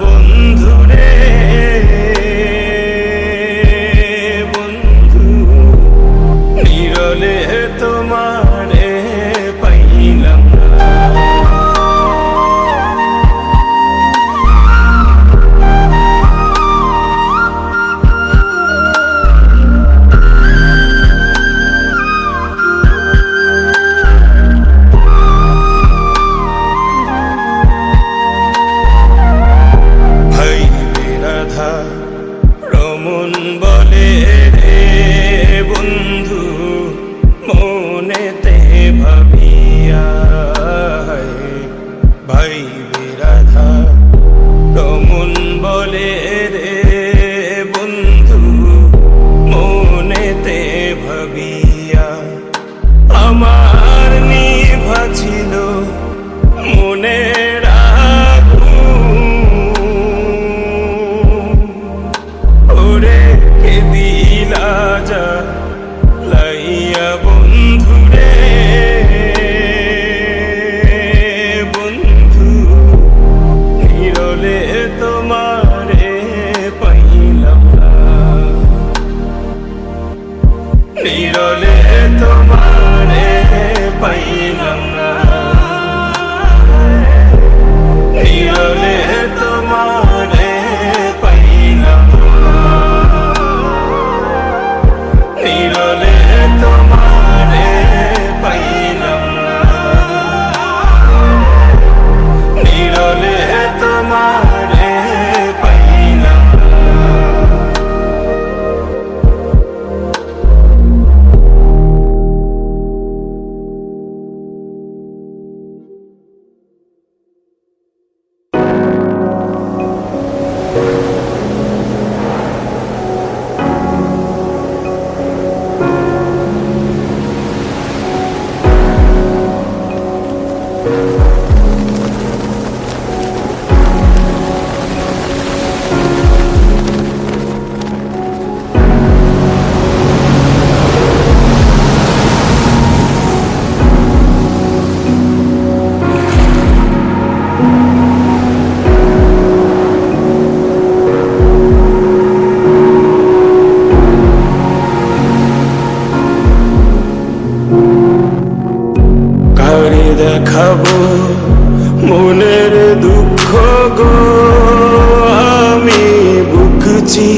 বন্ধু খাব মনের দুঃখ গো আমি বুকছি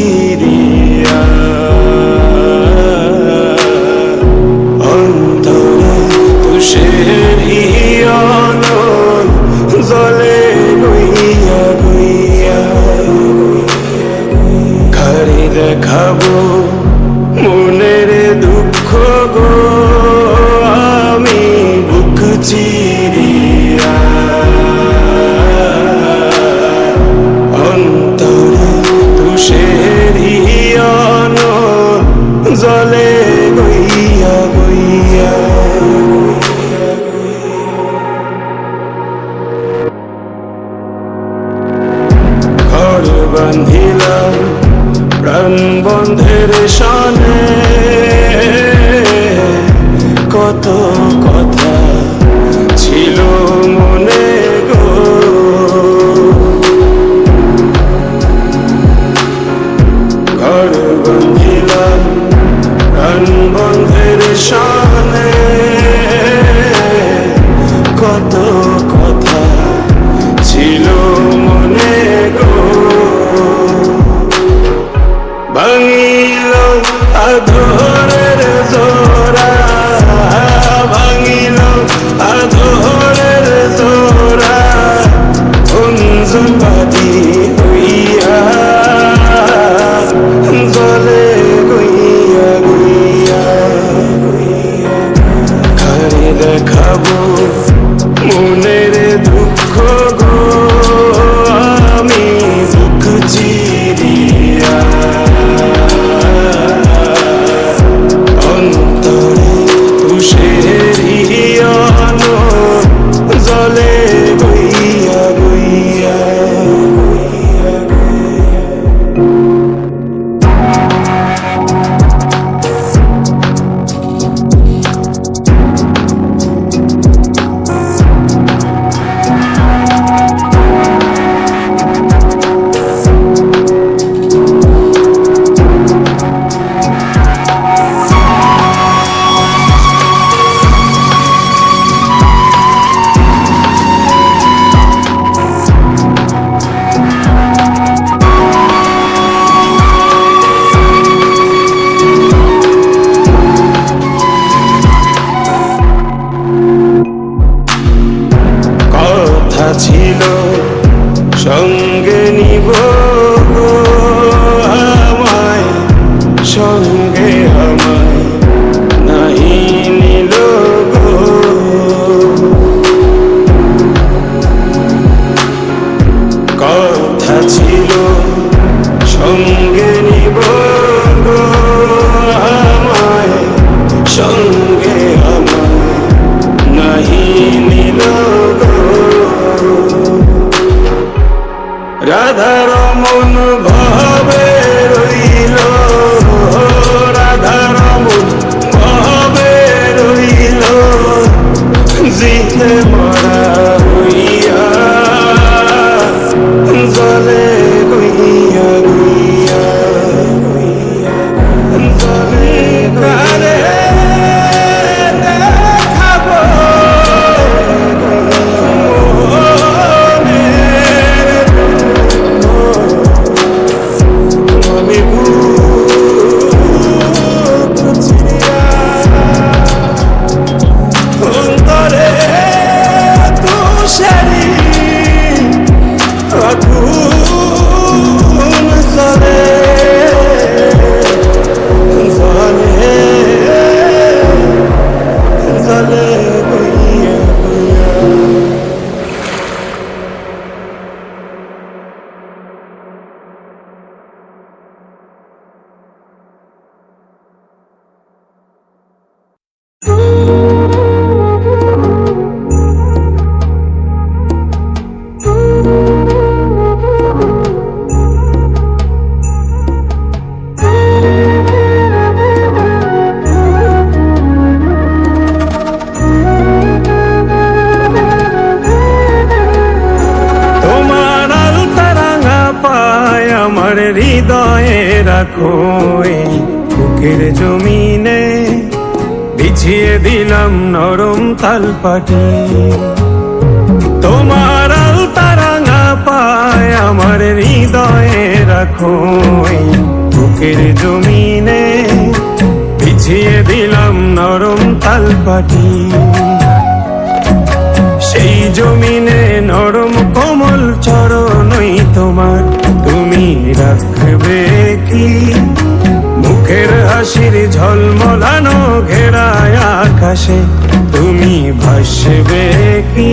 রাধার মন ভাবে রইল। রাধার মন ভাবে রইল। জিতে তালপাটি তোমার তারাঙা পায় আমার হৃদয়ে রাখো। বুকের জমিনে বিছিয়ে দিলাম নরম তালপাটি। সেই জমিনে নরম কমল চরণই তোমার। তুমি রাখবে কি? মুখের হাসির ঝলমলানো ঘেরায় আকাশে, তুমি ভাসবে কি?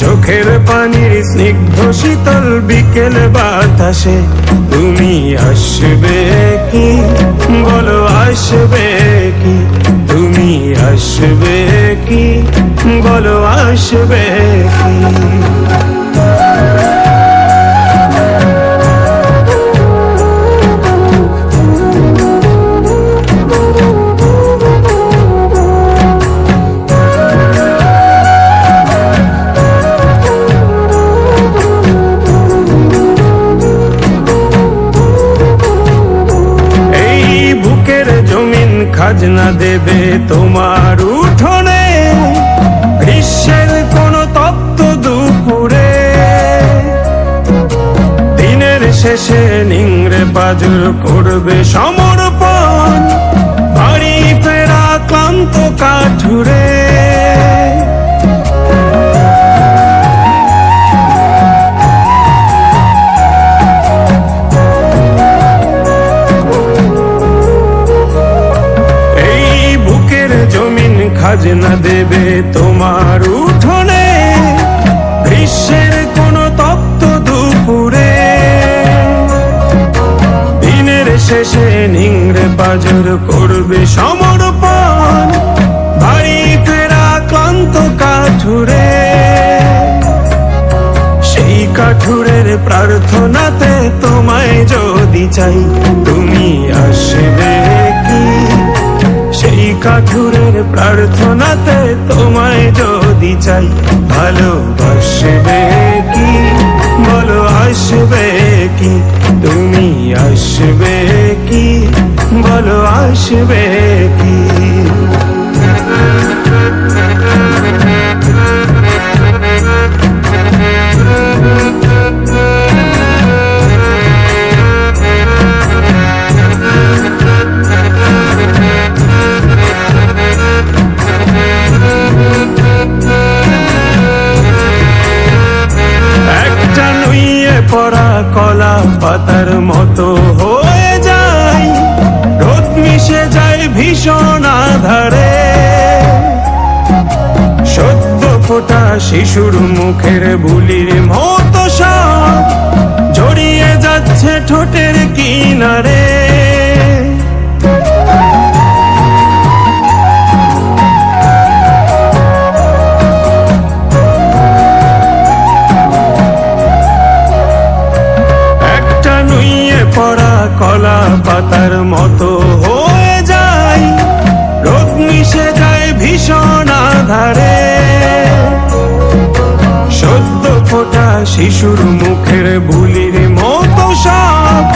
চোখের পানির স্নিগ্ধ শীতল বিকেল বাতাসে, তুমি আসবে কি? বলো, আসবে কি? তুমি আসবে কি? বলো, আসবে কি? তোমার উঠোনে গ্রীষ্মের কোন তপ্ত দুপুরে। দিনের শেষে নিংড়ে পাজুর করবে সমর্পণ খাজনা দেবে তোমার উঠোনে, গ্রীষ্মের কোন তপ্ত দুপুরে। দিনের শেষে নিংড়ে পাজর করবে সমর্পণ, বাড়ি ফেরা ক্লান্ত কাঠুরে। সেই কাঠুরের প্রার্থনাতে তোমায় যদি চাই, তুমি প্রার্থনাতে তোমায় যদি চাই, ভালোবাসবে কি? বলো, আসবে কি? তুমি আসবে কি? বলো, আসবে কি? মুখের বুলির শিশুর মুখের বুলির মতো সাপ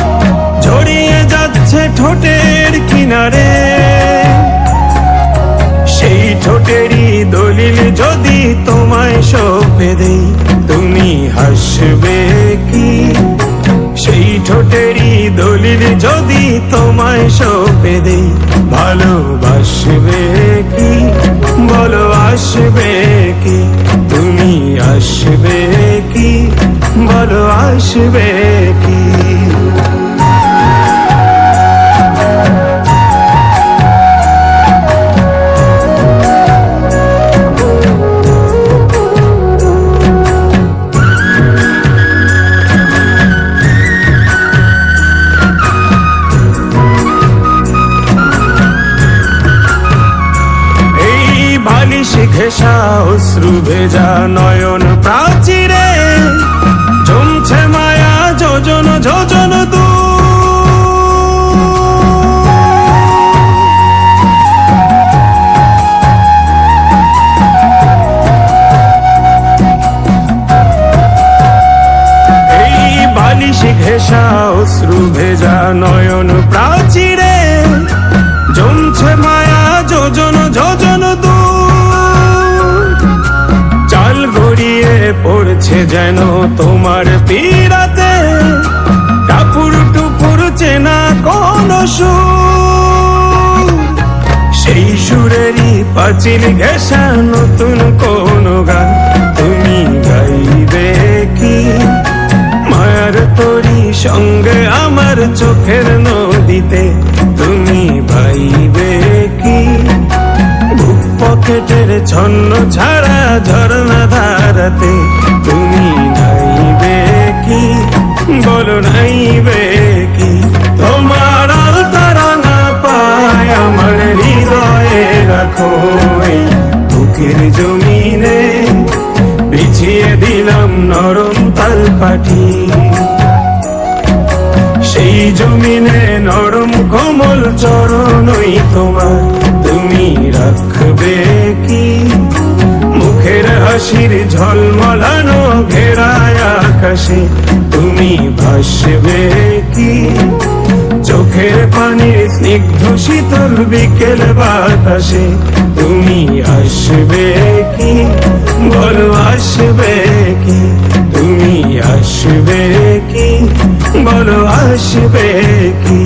জড়িয়ে যাচ্ছে ঠোঁটের কিনারে। সেই ঠোঁটেরই দলিল যদি তোমায় সঁপে দেই, তুমি হাসবে কি? সেই ঠোঁটেরই দলিল যদি তোমায় সঁপে দেই, ভালোবাসবে কি? বলো আসবে কি? তুমি আসবে কি বলো আসবে কি? ঘেষা অশ্রু ভেজা নয়ন পাঁচিল ঘেঁষা নতুন কোন গান। তুমি গাইবে কি? মায়ার তরি সঙ্গে আমার চোখের নদীতে তুমি ভাইবে কি? পকেটের ছন্ন ছাড়া ঝর্ণা ধারাতে তুমি নাইবে কি? বলো নাইবে রাখো এই বুকের জমিনে। বিছিয়ে দিলাম নরম তাল পাঠি সেই জমিনে নরম কোমল চরণই তোমার। তুমি রাখবে কি? মুখের হাসির ঝলমলানো ঘেরায় আকাশে। তুমি ভাসবে কি? চোখের পানির স্নিগ্ধ শীতল বিকেল বাতাসে তুমি আসবে কি? বলো আসবে কি? তুমি আসবে কি? বলো আসবে কি?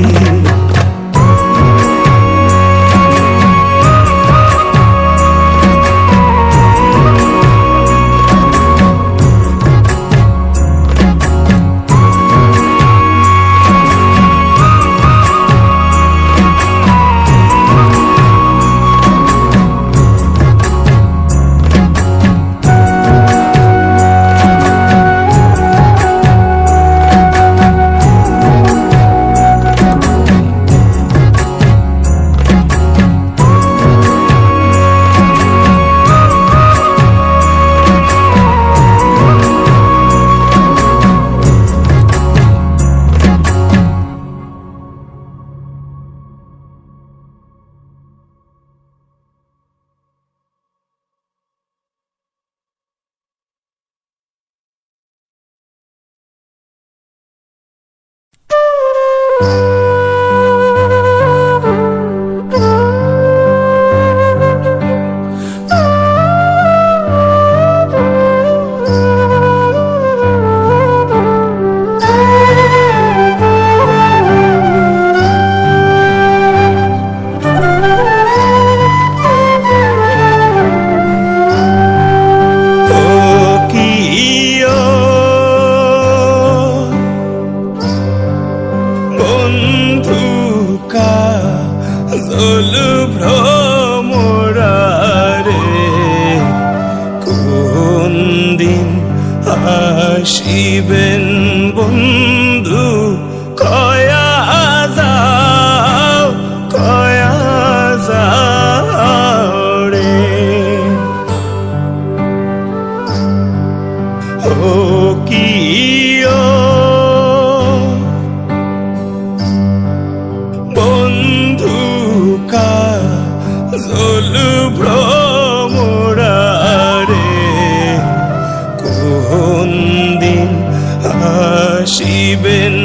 আসিবেন